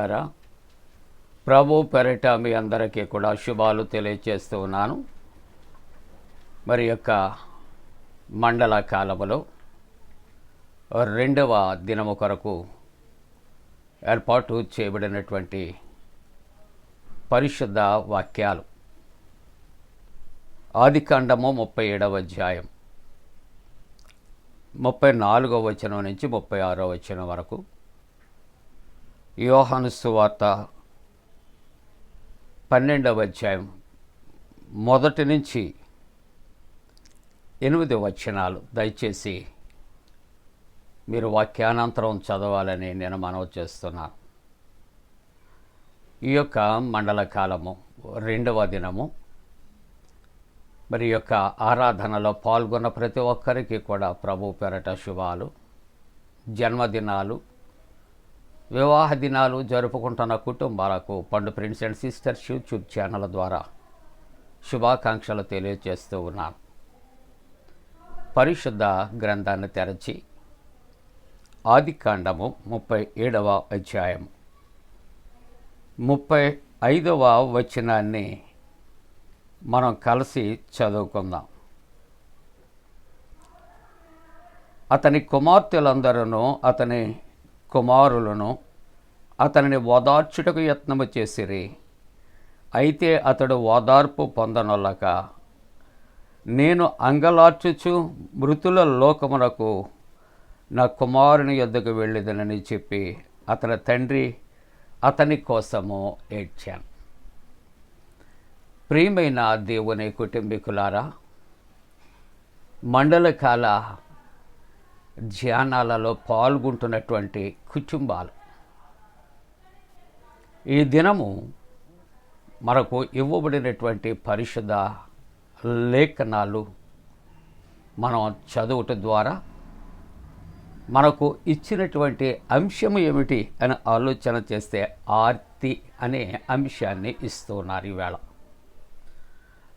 ప్రియులారా ప్రభు పెరట మీ అందరికీ కూడా శుభాలు తెలియజేస్తూ ఉన్నాను. మరి యొక్క మండల కాలములో రెండవ దినము కొరకు ఏర్పాటు చేయబడినటువంటి పరిశుద్ధ వాక్యాలు. ఆదికాండము ముప్పై ఏడవ అధ్యాయం ముప్పై నాలుగవ వచనం నుంచి ముప్పై ఆరో వచనం వరకు యోహాను సువార్త పన్నెండవ అధ్యాయం మొదటి నుంచి ఎనిమిది వచనాలు. దయచేసి మీరు వాక్యానంతరం చదవాలని నేను మనవి చేస్తున్నాను. ఈ యొక్క మండల కాలము రెండవ దినము మరి ఈ యొక్క ఆరాధనలో పాల్గొన్న ప్రతి ఒక్కరికి కూడా ప్రభు పెరట శుభాలు. జన్మదినాలు వివాహ దినాలు జరుపుకుంటున్న కుటుంబాలకు పండు friends and sisters YouTube channel ద్వారా శుభాకాంక్షలు తెలియజేస్తూ ఉన్నాను పరిశుద్ధ గ్రంథాన్ని తెరచి ఆది కాండము ముప్పై ఏడవ అధ్యాయం ముప్పై ఐదవ వచనాన్ని మనం కలిసి చదువుకుందాం. అతని కుమార్తెలందరూ అతని కుమారులను అతనిని ఓదార్చుటకు యత్నము చేసిరి. అయితే అతడు ఓదార్పు పొందనొల్లక నేను అంగలార్చుచు మృతుల లోకమునకు నా కుమారుని యొద్దకు వెళ్ళేదనని చెప్పి అతని తండ్రి అతని కోసము ఏడ్చాను. ప్రియమైన దేవుని కుటుంబీకులారా మండలకాల ధ్యానాలలో పాల్గొంటున్నటువంటి కుటుంబాలు. ఈ దినము మనకు ఇవ్వబడినటువంటి పరిశుద్ధ లేఖనాలు మనం చదువుట ద్వారా మనకు ఇచ్చినటువంటి అంశం ఏమిటి అని ఆలోచన చేస్తే ఆర్తి అనే అంశాన్ని ఇస్తున్నారు ఈవేళ.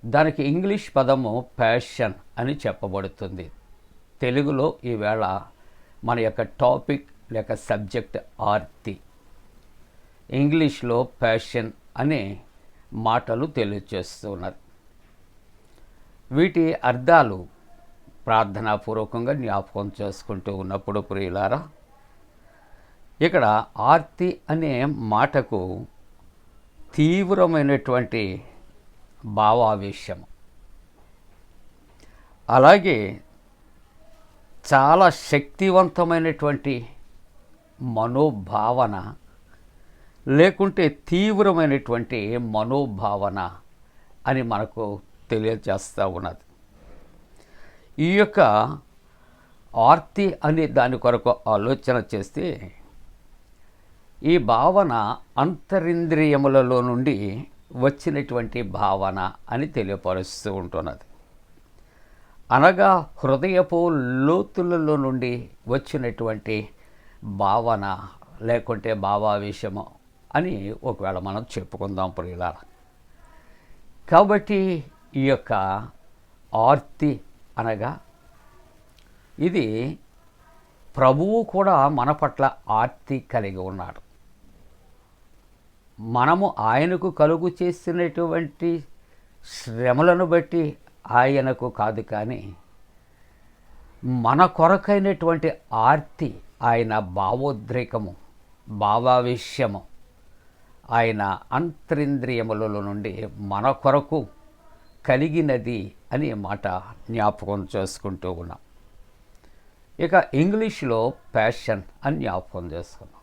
దానికి ఇంగ్లీష్ పదము ప్యాషన్ అని చెప్పబడుతుంది. తెలుగులో ఈవేళ మన యొక్క టాపిక్ లేక సబ్జెక్ట్ ఆర్తి. ఇంగ్లీష్లో ప్యాషన్ అనే మాటలు తెలియచేస్తున్నారు. వీటి అర్థాలు ప్రార్థనాపూర్వకంగా జ్ఞాపకం చేసుకుంటూ ఉన్నప్పుడు ప్రియులారా ఇక్కడ ఆర్తి అనే మాటకు తీవ్రమైనటువంటి భావావేశం. అలాగే చాలా శక్తివంతమైనటువంటి మనోభావన లేకుంటే తీవ్రమైనటువంటి మనోభావన అని మనకు తెలియజేస్తూ ఉన్నది. ఈ యొక్క ఆర్తి అనే దాని కొరకు ఆలోచన చేస్తే ఈ భావన అంతరింద్రియములలో నుండి వచ్చినటువంటి భావన అని తెలియపరుస్తూ ఉంటున్నది. అనగా హృదయపు లోతులలో నుండి వచ్చినటువంటి భావన లేకుంటే భావావేశము అని ఒకవేళ మనం చెప్పుకుందాం ప్రియుల కాబట్టి ఈ యొక్క ఆర్తి అనగా ఇది ప్రభువు కూడా మన పట్ల ఆర్తి కలిగి ఉన్నాడు. మనము ఆయనకు కలుగు చేసినటువంటి శ్రమలను బట్టి ఆయనకు కాదు కానీ మన కొరకైనటువంటి ఆర్తి ఆయన భావోద్రేకము భావావిష్యము ఆయన అంతరింద్రియములలో నుండి మన కొరకు కలిగినది అనే మాట జ్ఞాపకం చేసుకుంటూ ఉన్నాం. ఇక ఇంగ్లీష్లో ప్యాషన్ అని జ్ఞాపకం చేసుకున్నాం.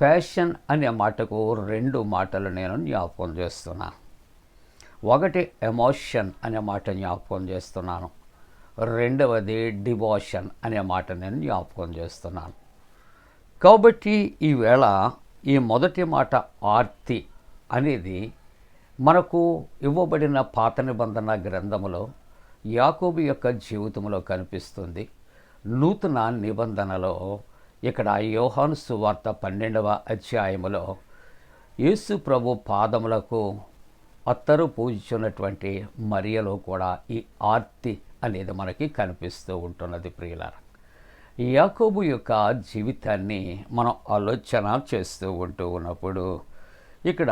ప్యాషన్ అనే మాటకు రెండు మాటలు నేను జ్ఞాపకం చేస్తున్నాను ఒకటి ఎమోషన్ అనే మాట జ్ఞాపకం చేస్తున్నాను. రెండవది డివోషన్ అనే మాట నేను జ్ఞాపకం చేస్తున్నాను. కాబట్టి ఈవేళ ఈ మొదటి మాట ఆర్తి అనేది మనకు ఇవ్వబడిన పాత నిబంధన గ్రంథములో యాకోబు యొక్క జీవితంలో కనిపిస్తుంది. నూతన నిబంధనలో ఇక్కడ యోహాను సువార్త పన్నెండవ అధ్యాయములో యేసు ప్రభు పాదములకు అత్తరు పూజించినటువంటి మరియలో కూడా ఈ ఆర్తి అనేది మనకి కనిపిస్తూ ఉంటున్నది ప్రియులార. యాకోబు యొక్క జీవితాన్ని మనం ఆలోచన చేస్తూ ఉంటూ ఉన్నప్పుడు ఇక్కడ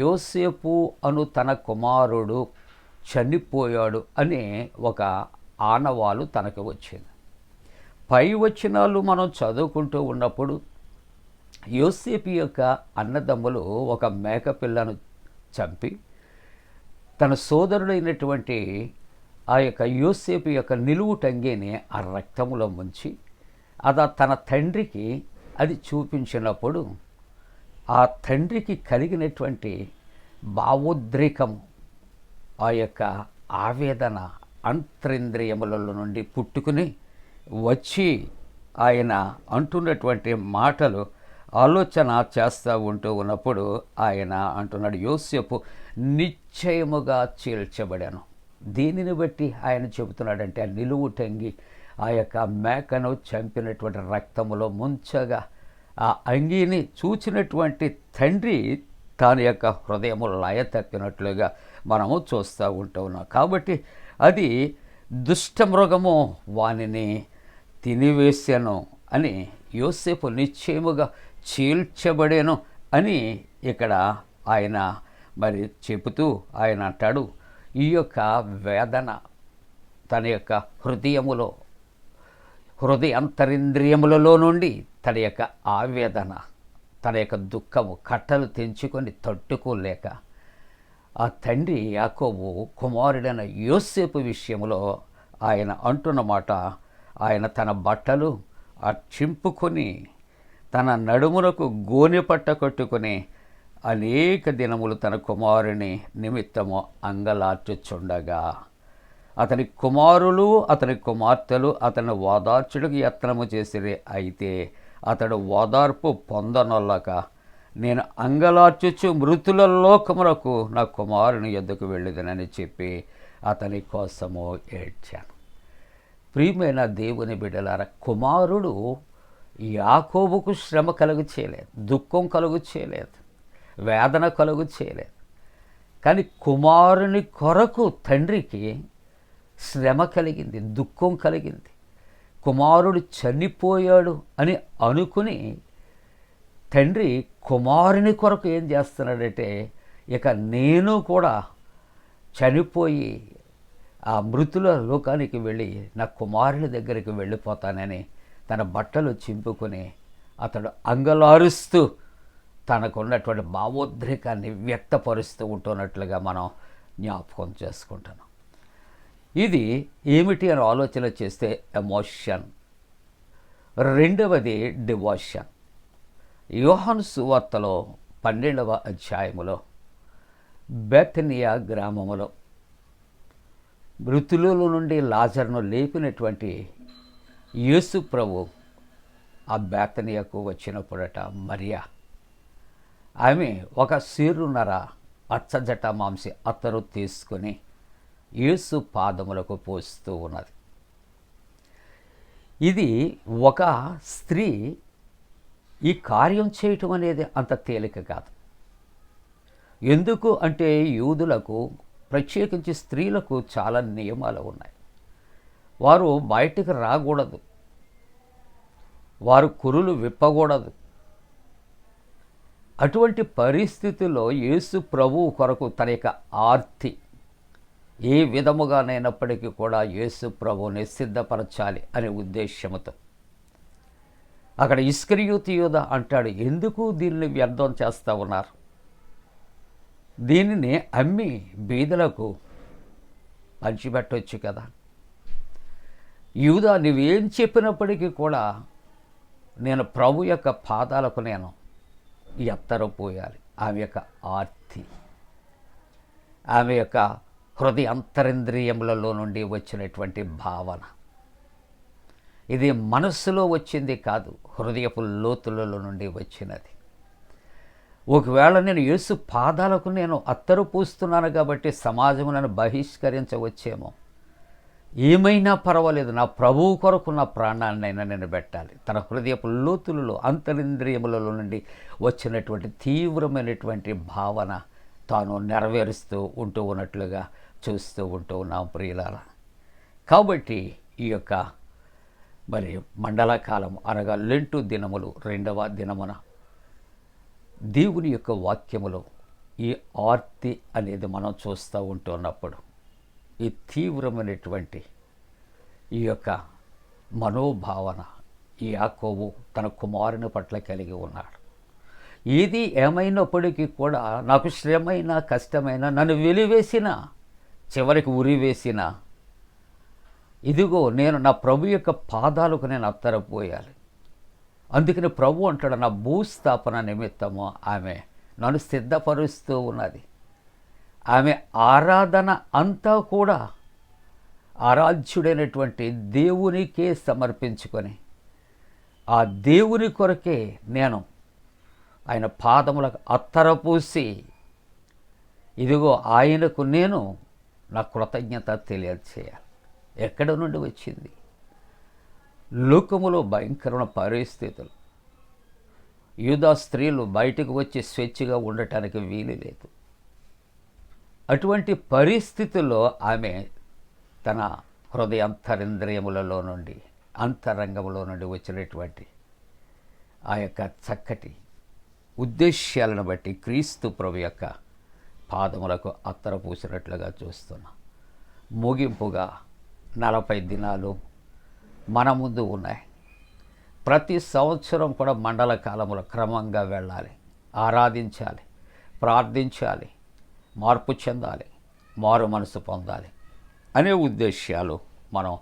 యోసేపు అను తన కుమారుడు చనిపోయాడు అనే ఒక ఆనవాలు తనకు వచ్చింది. పై వచ్చినాలు మనం చదువుకుంటూ ఉన్నప్పుడు యోసేపు యొక్క అన్నదమ్ములు ఒక మేకపిల్లను చంపి తన సోదరుడైనటువంటి ఆ యొక్క యూసేపు యొక్క నిలువు టంగిని ఆ రక్తములో ముంచి అది తన తండ్రికి అది చూపించినప్పుడు ఆ తండ్రికి కలిగినటువంటి భావోద్రేకము ఆ యొక్క ఆవేదన అంతరింద్రియములలో నుండి పుట్టుకుని వచ్చి ఆయన అంటున్నటువంటి మాటలు ఆలోచన చేస్తూ ఉంటూ ఉన్నప్పుడు ఆయన అంటున్నాడు యోసేపు నిశ్చయముగా చీల్చబడాను. దీనిని బట్టి ఆయన చెబుతున్నాడంటే ఆ నిలువు టంగి ఆ యొక్క మేకను చంపినటువంటి రక్తములో ముంచగా ఆ అంగీని చూచినటువంటి తండ్రి తన యొక్క హృదయము లయ తప్పినట్లుగా మనము చూస్తూ ఉంటూ ఉన్నాం. కాబట్టి అది దుష్టమృగము వానిని తినివేశాను అని యోసేపు నిశ్చయముగా చీల్చబడేను అని ఇక్కడ ఆయన మరి చెబుతూ ఆయన అంటాడు. ఈ యొక్క వేదన తన యొక్క హృదయములో హృదయ అంతరింద్రియములలో నుండి తన యొక్క ఆవేదన తన యొక్క దుఃఖము కట్టలు తెంచుకొని తట్టుకోలేక ఆ తండ్రి యాకోబు కుమారుడైన యోసేపు విషయంలో ఆయన అంటున్న మాట ఆయన తన బట్టలు ఆ చింపుకొని తన నడుమునకు గోనె పట్ట కట్టుకుని అనేక దినములు తన కుమారుని నిమిత్తము అంగలార్చుచుండగా. అతని కుమారులు అతని కుమార్తెలు అతని ఓదార్చుడికి యత్నము చేసిరి. అయితే అతడు ఓదార్పు పొందనొల్లక నేను అంగలార్చుచు మృతుల లోకములకు నా కుమారుని ఎద్దుకు వెళ్ళిదనని చెప్పి అతని కోసము ఏడ్చాను. ప్రియమైన దేవుని బిడ్డలార కుమారుడు యాకోబుకు శ్రమ కలుగు చేయలేదు దుఃఖం కలుగు చేయలేదు వేదన కలుగు చేయలేదు. కానీ కుమారుని కొరకు తండ్రికి శ్రమ కలిగింది దుఃఖం కలిగింది. కుమారుడు చనిపోయాడు అని అనుకుని తండ్రి కుమారుని కొరకు ఏం చేస్తున్నాడంటే ఇక నేను కూడా చనిపోయి ఆ మృతుల లోకానికి వెళ్ళి నా కుమారుని దగ్గరికి వెళ్ళిపోతానని తన బట్టలు చింపుకొని అతడు అంగలారుస్తూ తనకున్నటువంటి భావోద్రేకాన్ని వ్యక్తపరుస్తూ ఉంటున్నట్లుగా మనం జ్ఞాపకం చేసుకుంటున్నాం. ఇది ఏమిటి అని ఆలోచన చేస్తే ఎమోషన్. రెండవది డివోషన్. యోహన్ సువార్తలో పన్నెండవ అధ్యాయములో బెథనియా గ్రామములో మృతులలో నుండి లాజర్ను లేపినటువంటి యేసు ప్రభు ఆ బేతనియకు వచ్చినప్పుడట మరియా. ఆమె ఒక సీరున్నర అచ్చజట మాంసి అత్తరు తీసుకుని యేసు పాదములకు పోస్తూ ఉన్నది. ఇది ఒక స్త్రీ ఈ కార్యం చేయటం అనేది అంత తేలిక కాదు. ఎందుకు అంటే యూదులకు ప్రత్యేకించి స్త్రీలకు చాలా నియమాలు ఉన్నాయి. వారు బయటికి రాకూడదు. వారు కురులు విప్పకూడదు. అటువంటి పరిస్థితుల్లో యేసు ప్రభువు కొరకు తన యొక్క ఆర్తి ఏ విధముగానైనప్పటికీ కూడా యేసు ప్రభువుని సిద్ధపరచాలి అనే ఉద్దేశ్యముతో. అక్కడ ఇస్కరియూతి యోధ అంటాడు ఎందుకు దీన్ని వ్యర్థం చేస్తూ ఉన్నారు? దీనిని అమ్మి బీదలకు పంచిపెట్టవచ్చు కదా. యూదా నువ్వేం చెప్పినప్పటికీ కూడా నేను ప్రభు యొక్క పాదాలకు నేను ఎత్తర పోయాలి. ఆమె యొక్క ఆర్తి ఆమె యొక్క హృదయ అంతరింద్రియములలో నుండి వచ్చినటువంటి భావన. ఇది మనస్సులో వచ్చింది కాదు హృదయపు లోతులలో నుండి వచ్చినది. ఒకవేళ నేను యేసు పాదాలకు నేను అత్తరు పూస్తున్నాను కాబట్టి సమాజం నన్ను బహిష్కరించవచ్చేమో. ఏమైనా పర్వాలేదు నా ప్రభువు కొరకు నా ప్రాణాన్నైనా నేను పెట్టాలి. తన హృదయపు లోతులలో అంతరింద్రియములలో నుండి వచ్చినటువంటి తీవ్రమైనటువంటి భావన తాను నెరవేరుస్తూ ఉంటూ ఉన్నట్లుగా చూస్తూ ఉంటూ ఉన్నాం ప్రియులార. కాబట్టి ఈ యొక్క మరి మండలకాలం అనగా లెంటు దినములు రెండవ దినమున దేవుని యొక్క వాక్యములో ఈ ఆర్తి అనేది మనం చూస్తూ ఉంటున్నప్పుడు ఈ తీవ్రమైనటువంటి ఈ యొక్క మనోభావన ఈ యాకోబు తన కుమారుని పట్ల కలిగి ఉన్నాడు. ఏది ఏమైనప్పటికీ కూడా నాకు శ్రమైన కష్టమైన నన్ను వెలివేసిన చివరికి ఉరివేసిన ఇదిగో నేను నా ప్రభు యొక్క పాదాలకు నేను అత్తరపోయాలి. అందుకని ప్రభు అంటాడు నా భూస్థాపన నిమిత్తము ఆమె నన్ను సిద్ధపరుస్తూ ఉన్నది. ఆమె ఆరాధన అంతా కూడా ఆరాధ్యుడైనటువంటి దేవునికే సమర్పించుకొని ఆ దేవుని కొరకే నేను ఆయన పాదములకు అత్తరపూసి ఇదిగో ఆయనకు నేను నా కృతజ్ఞత తెలియజేయాలి ఎక్కడ నుండి వచ్చింది? లోకములో భయంకరమైన పరిస్థితులు. యూదా స్త్రీలు బయటకు వచ్చి స్వేచ్ఛగా ఉండటానికి వీలు లేదు. అటువంటి పరిస్థితుల్లో ఆమె తన హృదయాంతరింద్రియములలో నుండి అంతరంగంలో నుండి వచ్చినటువంటి ఆ యొక్క చక్కటి ఉద్దేశ్యాలను బట్టి క్రీస్తు ప్రభు యొక్క పాదములకు అత్తర పూసినట్లుగా చూస్తున్నాం. ముగింపుగా నలభై దినాలు మన ముందు ఉన్నాయి. ప్రతి సంవత్సరం కూడా మండల కాలంలో క్రమంగా వెళ్ళాలి ఆరాధించాలి ప్రార్థించాలి. మార్పు చెందాలి మారు మనసు పొందాలి అనే ఉద్దేశ్యాలు మనం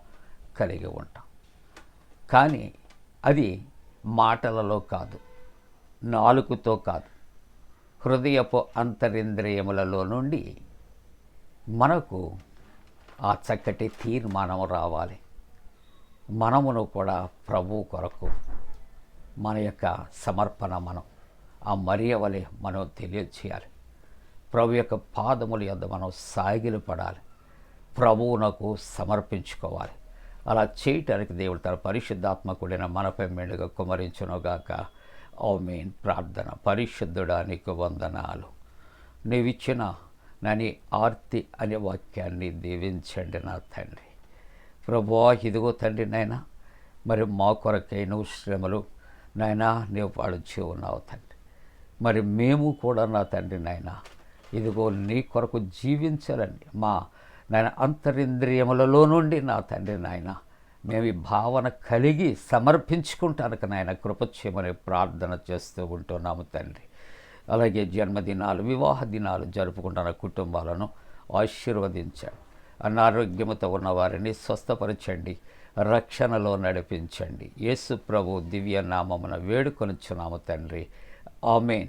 కలిగి ఉంటాం. కానీ అది మాటలలో కాదు నాలుకతో కాదు. హృదయపు అంతరింద్రియములలో నుండి మనకు ఆ చక్కటి తీర్మానం రావాలి. మనమును కూడా ప్రభు కొరకు మన యొక్క సమర్పణ మనం ఆ మరియవలే మనం తెలియచేయాలి ప్రభు యొక్క పాదముల యొద్ద మనం సాగిలు పడాలి. ప్రభువునకు సమర్పించుకోవాలి. అలా చేయటానికి దేవుడు తన పరిశుద్ధాత్మకుడైన మనపై మెండుగా కుమరించునుగాక. ఓ మెయిన్ ప్రార్థన. పరిశుద్ధుడా నీకు వందనాలు. నీవిచ్చిన నని ఆర్తి అనే వాక్యాన్ని దీవించండి నా తండ్రి. ప్రభువా ఇదిగో తండ్రి నాయన మరి మా కొరకై నువ్వు శ్రమలు నాయనా నీవు పాడుచూ ఉన్నావు తండ్రి. మరి మేము కూడా నా తండ్రి నాయన ఇదిగో నీ కొరకు జీవించాలండి. మా నాయన అంతరింద్రియములలో నుండి నా తండ్రి నాయన మేము ఈ భావన కలిగి సమర్పించుకుంటానికి నాయన కృపచేయమని ప్రార్థన చేస్తూ ఉంటున్నాము తండ్రి. అలాగే జన్మదినాలు వివాహ దినాలు జరుపుకుంటున్న కుటుంబాలను ఆశీర్వదించండి. అనారోగ్యంతో ఉన్న వారిని స్వస్థపరచండి. రక్షణలో నడిపించండి. యేసు ప్రభు దివ్య నామమున వేడుకొనిచ్చున్నాము తండ్రి. ఆమెన్.